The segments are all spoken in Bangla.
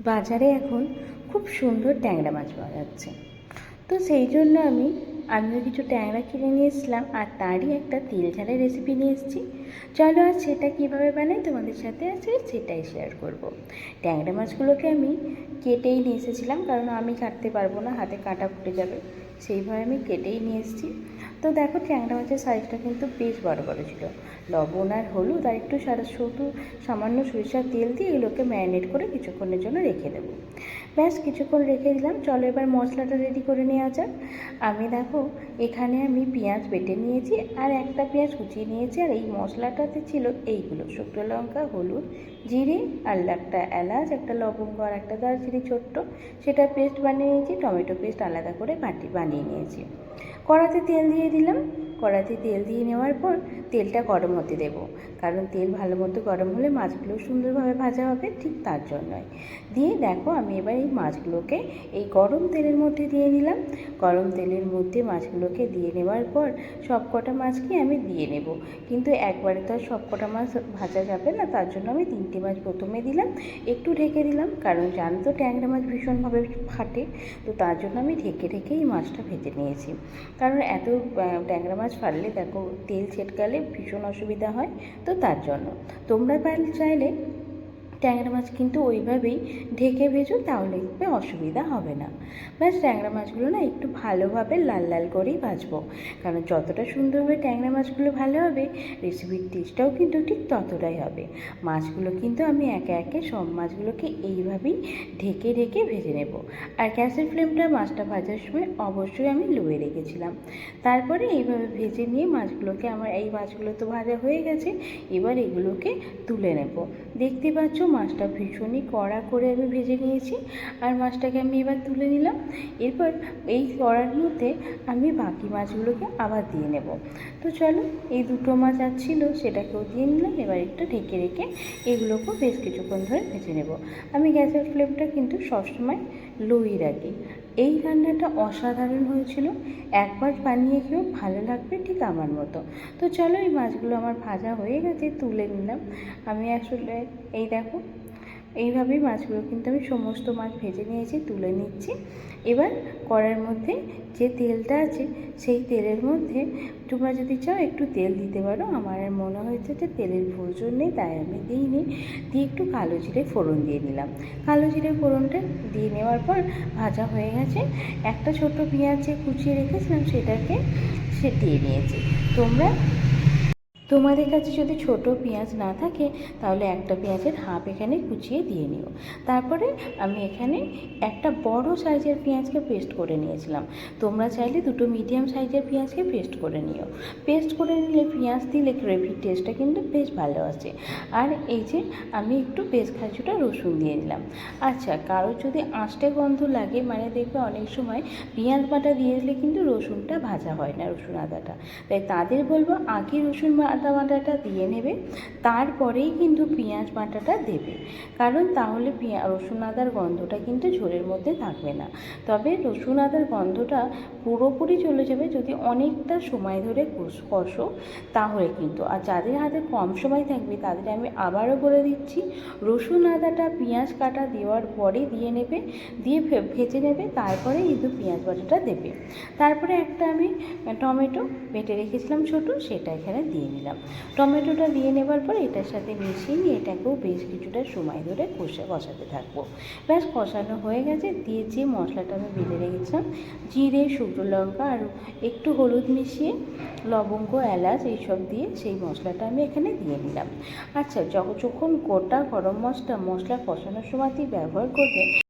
বাজারে এখন খুব সুন্দর ট্যাংরা মাছ পাওয়া যাচ্ছে। তো সেই জন্য আমি, আমিও কিছু ট্যাংরা কিনে নিয়ে এসেছিলাম আর তারই একটা তেল ঝালের রেসিপি নিয়ে এসেছি। চলো আর সেটা কীভাবে বানাই তোমাদের সাথে আজকে সেটাই শেয়ার করব। ট্যাংরা মাছগুলোকে আমি কেটেই নিয়ে এসেছিলাম, কারণ আমি কাটতে পারব না, হাতে কাটা ফুটে যাবে। সেইভাবে আমি কেটেই নিয়ে এসেছি। তো দেখো ট্যাংরা মাছের সাইজটা কিন্তু বেশ বড় বড় ছিল। লবণ আর হলুদ আর একটু সারা শুধু সামান্য সরিষার তেল দিয়ে এগুলোকে ম্যারিনেট করে কিছুক্ষণের জন্য রেখে দেবো। ব্যাস, কিছুক্ষণ রেখে দিলাম। চলো এবার মশলাটা রেডি করে নেওয়া যাক। আমি দেখো এখানে আমি পেঁয়াজ বেটে নিয়েছি আর একটা পেঁয়াজ কুচিয়ে নিয়েছি আর এই মশলাটাতে ছিল এইগুলো, শুকনো লঙ্কা, হলুদ জিরে আর একটা এলাচ, একটা লবঙ্গ আর একটা দারচিনি ছোট্ট। সেটা পেস্ট বানিয়ে নিয়েছি, টমেটো পেস্ট আলাদা করে বাটি বানিয়ে নিয়েছি। কড়াতে তেল দিয়ে দিলাম। কড়াতে তেল দিয়ে নেওয়ার পর তেলটা গরম হতে দেবো। কারণ তেল ভালো মতো গরম হলে মাছগুলো সুন্দরভাবে ভাজা হবে, ঠিক তার জন্যই। দিয়ে দেখো আমি এবার এই মাছগুলোকে এই গরম তেলের মধ্যে দিয়ে দিলাম। গরম তেলের মধ্যে মাছগুলোকে দিয়ে নেওয়ার পর সব কটা মাছকে আমি দিয়ে নেব। কিন্তু একবারে তো আর সব কটা মাছ ভাজা যাবে না, তার জন্য আমি তিনটে মাছ প্রথমে দিলাম, একটু ঢেকে দিলাম। কারণ জানো তো ট্যাংরা মাছ ভীষণভাবে ফাটে, তো তার জন্য আমি ঢেকে ঢেকে এই মাছটা ভেজে নিয়েছি। কারণ এত ট্যাংরা মাছ ফাটলে দেখো তেল ছেটকালে ভীষণ অসুবিধা হয় তো তার জন্য। তোমরা চাইলে ট্যাংরা মাছ কিন্তু ওইভাবেই ঢেকে ভেজো, তাহলে দেখবে অসুবিধা হবে না। ব্যাস, ট্যাংরা মাছগুলো না একটু ভালোভাবে লাল লাল করেই ভাজবো। কারণ যতটা সুন্দরভাবে ট্যাংরা মাছগুলো ভালো হবে রেসিপির টেস্টটাও কিন্তু ঠিক ততটাই হবে। মাছগুলো কিন্তু আমি একে একে সব মাছগুলোকে এইভাবেই ঢেকে ঢেকে ভেজে নেব। আর গ্যাসের ফ্লেমটা মাছটা ভাজার সময় অবশ্যই আমি লোয়ে রেখেছিলাম। তারপরে এইভাবে ভেজে নিয়ে মাছগুলোকে, আমার এই মাছগুলো তো ভাজা হয়ে গেছে, এবার এগুলোকে তুলে নেব। দেখতে পাচ্ছ মাছটা ভীষণই কড়া করে আমি ভেজে নিয়েছি আর মাছটাকে আমি এবার তুলে নিলাম। এরপর এই কড়ার মধ্যে আমি বাকি মাছগুলোকে আবার দিয়ে নেব। তো চলো, এই দুটো মাছ আর ছিল, সেটাকেও দিয়ে নিলাম। এবার একটু ঢেকে রেখে এগুলোকেও বেশ কিছুক্ষণ ধরে ভেজে নেব। আমি গ্যাসের ফ্লেমটা কিন্তু সবসময় লোই রাখি। এই রান্নাটা অসাধারণ হয়েছিল। একবার বানিয়ে খেয়েও ভালো লাগবে ঠিক আমার মতো। তো চলো এই মাছগুলো আমার ভাজা হয়ে গেছে, তুলে নিলাম। আমি আসলে এই দেখো এইভাবেই মাছগুলো কিন্তু আমি সমস্ত মাছ ভেজে নিয়েছি, তুলে নিচ্ছি। এবার কড়ার মধ্যে যে তেলটা আছে, সেই তেলের মধ্যে তোমরা যদি চাও একটু তেল দিতে পারো। আমার আর মনে হয়েছে যে তেলের প্রয়োজন নেই, তাই আমি দিইনি। দিয়ে একটু কালো জিরে ফোড়ন দিয়ে নিলাম। কালো জিরে ফোড়নটা দিয়ে নেওয়ার পর ভাজা হয়ে গেছে। একটা ছোট পেঁয়াজ কুচিয়ে রেখেছিলাম, সেটাকে সে দিয়ে নিয়েছি। তোমরা তোমাদের কাছে যদি ছোট পেঁয়াজ না থাকে, তাহলে একটা পেঁয়াজের হাফ এখানে কুচিয়ে দিয়ে নিও। তারপরে আমি এখানে একটা বড় সাইজের পেঁয়াজকে পেস্ট করে নিয়েছিলাম। তোমরা চাইলে দুটো মিডিয়াম সাইজের পেঁয়াজকে পেস্ট করে নিও। পেস্ট করে নিলে পেঁয়াজ দিলে গ্রেভির টেস্টটা কিন্তু বেশ ভালো আসে। আর এই যে আমি একটু বেশ খাঁচুটা রসুন দিয়ে নিলাম আচ্ছা কারও যদি আঁশটে গন্ধ লাগে মানে দেখবে অনেক সময় পেঁয়াজ বাটা দিয়ে দিলে কিন্তু রসুনটা ভাজা হয় না, রসুন আদাটা। তাই তাদের বলব, আগে রসুন আদা বাটাটা দিয়ে নেবে, তারপরেই কিন্তু পেঁয়াজ বাটাটা দেবে। কারণ তাহলে পেঁয়া, রসুন আদার গন্ধটা কিন্তু ঝোলের মধ্যে থাকবে না। তবে রসুন আদার গন্ধটা পুরোপুরি চলে যাবে যদি অনেকটা সময় ধরে কষ- তাহলে কিন্তু। আর যাদের হাতে কম সময় থাকবে তাদের আমি আবারও বলে দিচ্ছি, রসুন আদাটা পেঁয়াজ কাটা দেওয়ার পরে দিয়ে নেবে, দিয়ে ভেজে নেবে, তারপরে কিন্তু পেঁয়াজ বাটাটা দেবে। তারপরে একটা আমি টমেটো বেটে রেখেছিলাম ছোট, সেটা এখানে দিয়ে নিলাম। টমেটোটা দিয়ে নেবার পর এটার সাথে মিশিয়ে নিয়ে এটাকেও বেশ কিছুটা সময় ধরে কষে কষাতে থাকব। ব্যাস, কষানো হয়ে গেছে। দিয়ে যে মশলাটা আমি বেটে রেখেছিলাম, জিরে, শুকনো লঙ্কা আর একটু হলুদ মিশিয়ে, লবঙ্গ, এলাচ এইসব দিয়ে সেই মশলাটা আমি এখানে দিয়ে নিলাম। আচ্ছা যখন গোটা গরম মশলা মশলা কষানোর সময়তেই ব্যবহার করবে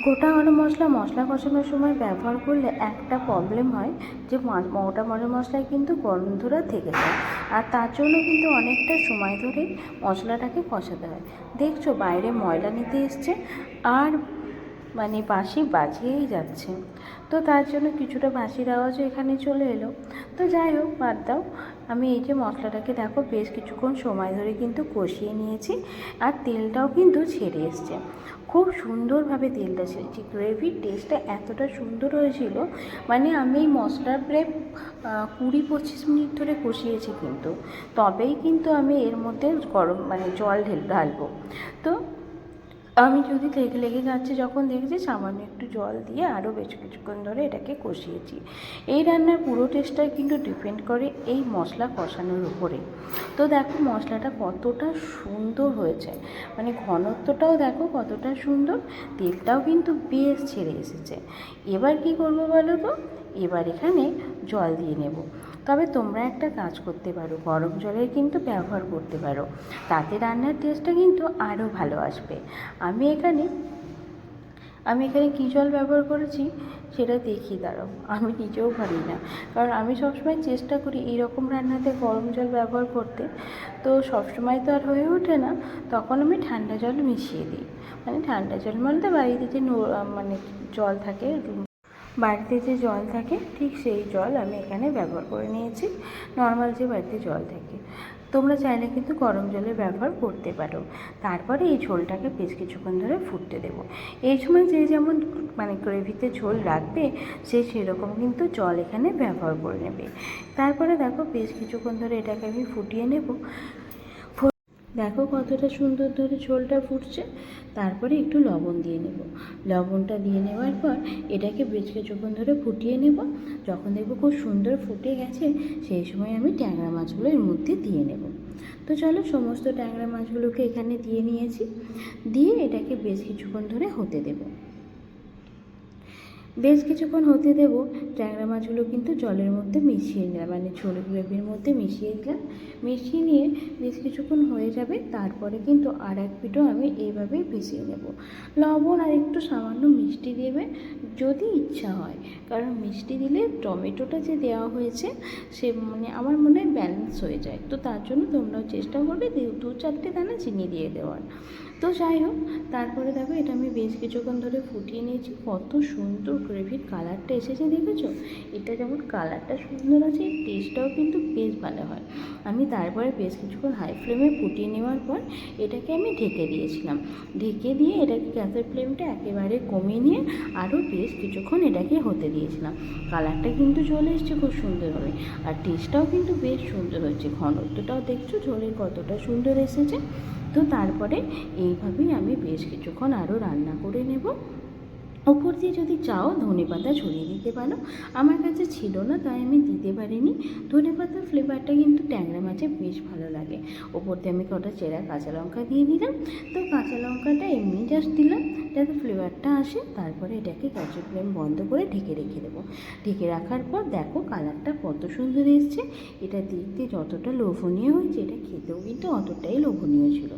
গোটা গরম মশলা মশলা কষানোর সময় ব্যবহার করলে একটা প্রবলেম হয় যে মোটা গরম মশলায় কিন্তু গন্ধরা থেকে যায়। আর তার জন্য কিন্তু অনেকটা সময় ধরে মশলাটাকে কষাতে হয়। দেখছ বাইরে ময়লা নিতে এসছে। আর মানে বাঁশি বাজিয়েই যাচ্ছে। তো তার জন্য কিছুটা বাঁশির আওয়াজও এখানে চলে এলো। তো যাই হোক, বাদ দাও। আমি এই যে মশলাটাকে দেখো, বেশ কিছুক্ষণ সময় ধরে কিন্তু কষিয়ে নিয়েছি আর তেলটাও কিন্তু ছেড়ে এসছে। খুব সুন্দরভাবে তেলটা ছেড়েছি গ্রেভির টেস্টটা এতটা সুন্দর হয়েছিল। মানে আমি এই মশলার প্রায় কুড়ি পঁচিশ মিনিট ধরে কষিয়েছি কিন্তু। তবেই কিন্তু আমি এর মধ্যে গরম মানে জল ঢেল, ঢালবো। তো আমি যদি লেগে লেগে যাচ্ছে, যখন দেখছি সামান্য একটু জল দিয়ে আরও বেশ কিছুক্ষণ ধরে এটাকে কষিয়েছি। এই রান্নার পুরো টেস্টটা কিন্তু ডিপেন্ড করে এই মশলা কষানোর উপরে। তো দেখো মশলাটা কতটা সুন্দর হয়েছে। মানে ঘনত্বটাও দেখো কতটা সুন্দর, তেলটাও কিন্তু বেশ ছেড়ে এসেছে। এবার কি করব বলো তো? এবার এখানে জল দিয়ে নেব। তবে তোমরা একটা কাজ করতে পারো, গরম জলের কিন্তু ব্যবহার করতে পারো। তাতে রান্নার টেস্টটা কিন্তু আরও ভালো আসবে। আমি এখানে আমি এখানে কী জল ব্যবহার করেছি সেটা দেখি দাঁড়াও। আমি নিজেও পারি না। কারণ আমি সবসময় চেষ্টা করি এইরকম রান্নাতে গরম জল ব্যবহার করতে। তো সবসময় তো আর হয়ে ওঠে না। তখন আমি ঠান্ডা জল মিশিয়ে দিই। মানে ঠান্ডা জল বলতে বাড়িতে যে মানে জল থাকে বাড়িতে যে জল থাকে, ঠিক সেই জল আমি এখানে ব্যবহার করে নিয়েছি। নর্মাল যে বাড়িতে জল থাকে। তোমরা চাইলে কিন্তু গরম জলের ব্যবহার করতে পারো। তারপরে এই ঝোলটাকে বেশ কিছুক্ষণ ধরে ফুটতে দেবো। এই সময় যে যেমন মানে গ্রেভিতে ঝোল রাখবে, সে সেরকম কিন্তু জল এখানে ব্যবহার করে নেবে। তারপরে দেখো, বেশ কিছুক্ষণ ধরে এটাকে আমি ফুটিয়ে নেব। দেখো কতটা সুন্দর ধরে ঝোলটা ফুটছে। তারপরে একটু লবণ দিয়ে নেব। লবণটা দিয়ে নেওয়ার পর এটাকে বেশ কিছুক্ষণ ধরে ফুটিয়ে নেব, যখন দেখব খুব সুন্দর ফুটে গেছে, সেই সময় আমি ট্যাংরা মাছগুলো এর মধ্যে দিয়ে নেব। তো চলো সমস্ত ট্যাংরা মাছগুলোকে এখানে দিয়ে নিয়েছি। দিয়ে এটাকে বেশ কিছুক্ষণ ধরে হতে দেবো। বেশ কিছুক্ষণ হতে দেবো, ট্যাংরা মাছগুলো কিন্তু জলের মধ্যে মিশিয়ে নিলাম মানে ঝোল গ্রেভির মধ্যে মিশিয়ে দিলাম। মিশিয়ে নিয়ে বেশ কিছুক্ষণ হয়ে যাবে, তারপরে কিন্তু আর এক পিঠও আমি এইভাবেই পিষিয়ে নেব। লবণ আর একটু সামান্য মিষ্টি দেবে, যদি ইচ্ছা হয়। কারণ মিষ্টি দিলে টমেটোটা যে দেওয়া হয়েছে, সে মানে আমার মনে হয় ব্যালেন্স হয়ে যায়। তো তার জন্য তোমরাও চেষ্টা করবে, দু, চারটে দানা চিনি দিয়ে দেওয়ার। তো যাই হোক, তারপরে দেখো এটা আমি বেশ কিছুক্ষণ ধরে ফুটিয়ে নিয়েছি। কত সুন্দর গ্রেভির কালারটা এসেছে দেখেছ? এটা যেমন কালারটা সুন্দর আছে টেস্টটাও কিন্তু বেশ ভালো হয়। আমি তারপরে বেশ কিছুক্ষণ হাই ফ্লেমে ফুটিয়ে নেওয়ার পর এটাকে আমি ঢেকে দিয়েছিলাম। ঢেকে দিয়ে এটাকে গ্যাসের ফ্লেমটা একেবারে কমিয়ে নিয়ে আরও বেশ কিছুক্ষণ এটাকে হতে দিয়েছিলাম। কালারটা কিন্তু চলে এসছে খুব সুন্দরভাবে। আর টেস্টটাও কিন্তু বেশ সুন্দর হচ্ছে ঘনত্বটাও দেখছ ঝোলের কতটা সুন্দর এসেছে। তো তারপরে এইভাবেই আমি বেশ কিছুক্ষণ আরও রান্না করে নেব। ওপর দিয়ে যদি চাও ধনে পাতা ছড়িয়ে দিতে পারো। আমার কাছে ছিল না, তাই আমি দিতে পারিনি। ধনে পাতার ফ্লেভারটা কিন্তু ট্যাংরা মাছে বেশ ভালো লাগে। ওপর দিয়ে আমি কটা চেরা কাঁচা লঙ্কা দিয়ে দিলাম। তো কাঁচা লঙ্কাটা এমনি জাস্ট দিলাম। যাতে ফ্লেভারটা আসে, তারপরে এটাকে গ্যাসের ফ্লেম বন্ধ করে ঢেকে রেখে দেবো। ঢেকে রাখার পর দেখো কালারটা কত সুন্দর এসছে। এটা দেখতে যতটা লোভনীয় হয়েছে, এটা খেতেও কিন্তু অতটাই লোভনীয় ছিল।